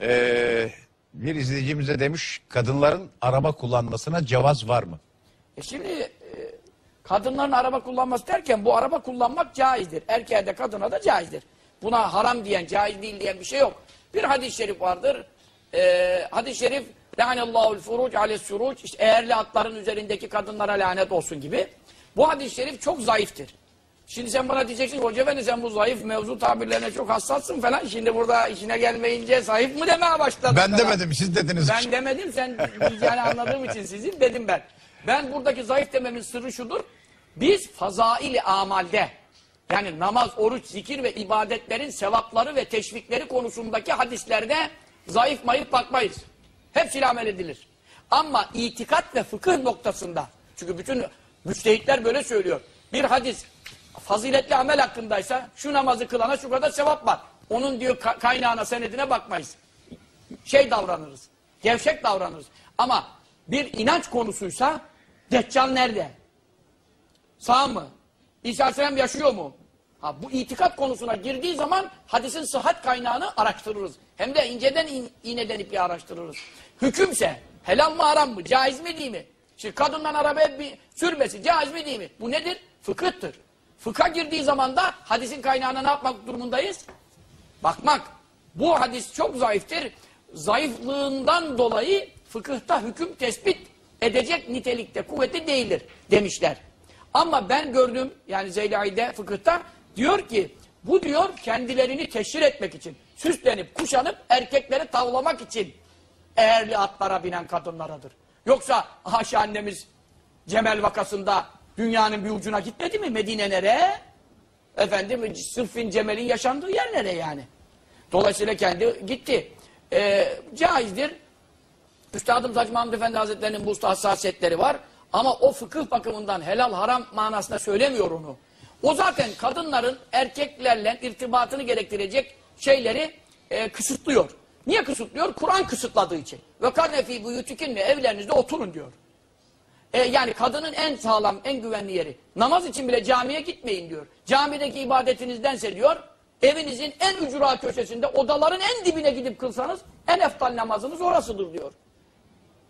Ee, bir izleyicimize demiş kadınların araba kullanmasına cevaz var mı? E şimdi e, kadınların araba kullanması derken bu araba kullanmak caizdir. Erkeğe de kadına da caizdir. Buna haram diyen, caiz değil diyen bir şey yok. Bir hadis-i şerif vardır. E, hadis-i şerif Lâneallâhu'l furuc ales suruc işte eğerli atların üzerindeki kadınlara lanet olsun gibi. Bu hadis-i şerif çok zayıftır. Şimdi sen bana diyeceksin hoca efendi sen bu zayıf mevzu tabirlerine çok hassassın falan. Şimdi burada işine gelmeyince zayıf mı demeye başladın? Ben falan. demedim siz dediniz. Ben demedim sen diyeceğini anladığım için sizin dedim ben. Ben buradaki zayıf dememin sırrı şudur. Biz fazaili amalde yani namaz, oruç, zikir ve ibadetlerin sevapları ve teşvikleri konusundaki hadislerde zayıf mayıf bakmayız. Hepsiyle amel edilir. Ama itikat ve fıkıh noktasında çünkü bütün müçtehitler böyle söylüyor. Bir hadis faziletli amel hakkındaysa şu namazı kılana şu kadar sevap var. Onun diyor ka- kaynağına senedine bakmayız şey davranırız. Gevşek davranırız. Ama bir inanç konusuysa Deccal nerede? Sağ mı? İsa Aleyhisselam yaşıyor mu? Ha, bu itikat konusuna girdiği zaman hadisin sıhhat kaynağını araştırırız. Hem de inceden in, iğneden ipliğe araştırırız. Hükümse helal mı haram mı? Caiz mi değil mi? Şimdi kadından arabaya bir sürmesi caiz mi değil mi? Bu nedir? Fıkıhtır. Fıkha girdiği zaman da hadisin kaynağına ne yapmak durumundayız? Bakmak. Bu hadis çok zayıftır. Zayıflığından dolayı fıkıhta hüküm tespit edecek nitelikte, kuvveti değildir demişler. Ama ben gördüm yani Zeylai'de fıkıhta diyor ki bu diyor kendilerini teşhir etmek için süslenip kuşanıp erkekleri tavlamak için eğerli atlara binen kadınlaradır. Yoksa haşa annemiz Cemel vakasında dünyanın bir ucuna gitmedi mi? Medine nereye? Efendim Sıffin Cemel'in yaşandığı yer nereye yani? Dolayısıyla kendi gitti. Ee, caizdir. Üstadım Hacı Mahmud Efendi Hazretleri'nin bu usta hassasiyetleri var. Ama o fıkıh bakımından helal haram manasında söylemiyor onu. O zaten kadınların erkeklerle irtibatını gerektirecek şeyleri e, kısıtlıyor. Niye kısıtlıyor? Kur'an kısıtladığı için. Ve karnefi buyutikinle evlerinizde oturun diyor. E, yani kadının en sağlam, en güvenli yeri. Namaz için bile camiye gitmeyin diyor. Camideki ibadetinizdense diyor, evinizin en ücra köşesinde, odaların en dibine gidip kılsanız, en eftal namazınız orasıdır diyor.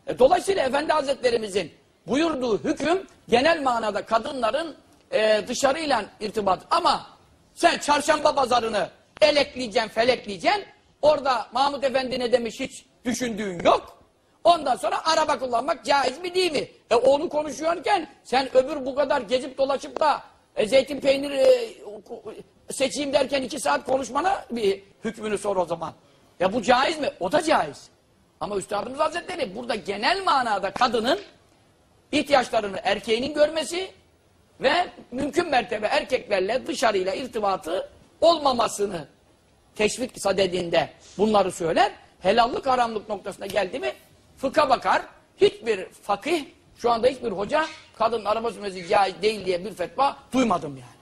E, dolayısıyla Efendi Hazretlerimizin buyurduğu hüküm, genel manada kadınların e, dışarıyla irtibat. Ama sen çarşamba pazarını elekleyeceksin, felekleyeceksin, orada Mahmut Efendi ne demiş hiç düşündüğün yok. Ondan sonra araba kullanmak caiz mi değil mi? E onu konuşuyorken sen öbür bu kadar gezip dolaşıp da e, zeytin peyniri e, seçeyim derken iki saat konuşmana bir hükmünü sor o zaman. Ya bu caiz mi? O da caiz. Ama Üstadımız Hazretleri burada genel manada kadının ihtiyaçlarını erkeğinin görmesi ve mümkün mertebe erkeklerle dışarıyla irtibatı olmamasını teşvik sadedinde bunları söyler. Helallık haramlık noktasına geldi mi fıkha bakar. Hiçbir fakih şu anda hiçbir hoca kadın araba sürmesi caiz değil diye bir fetva duymadım yani.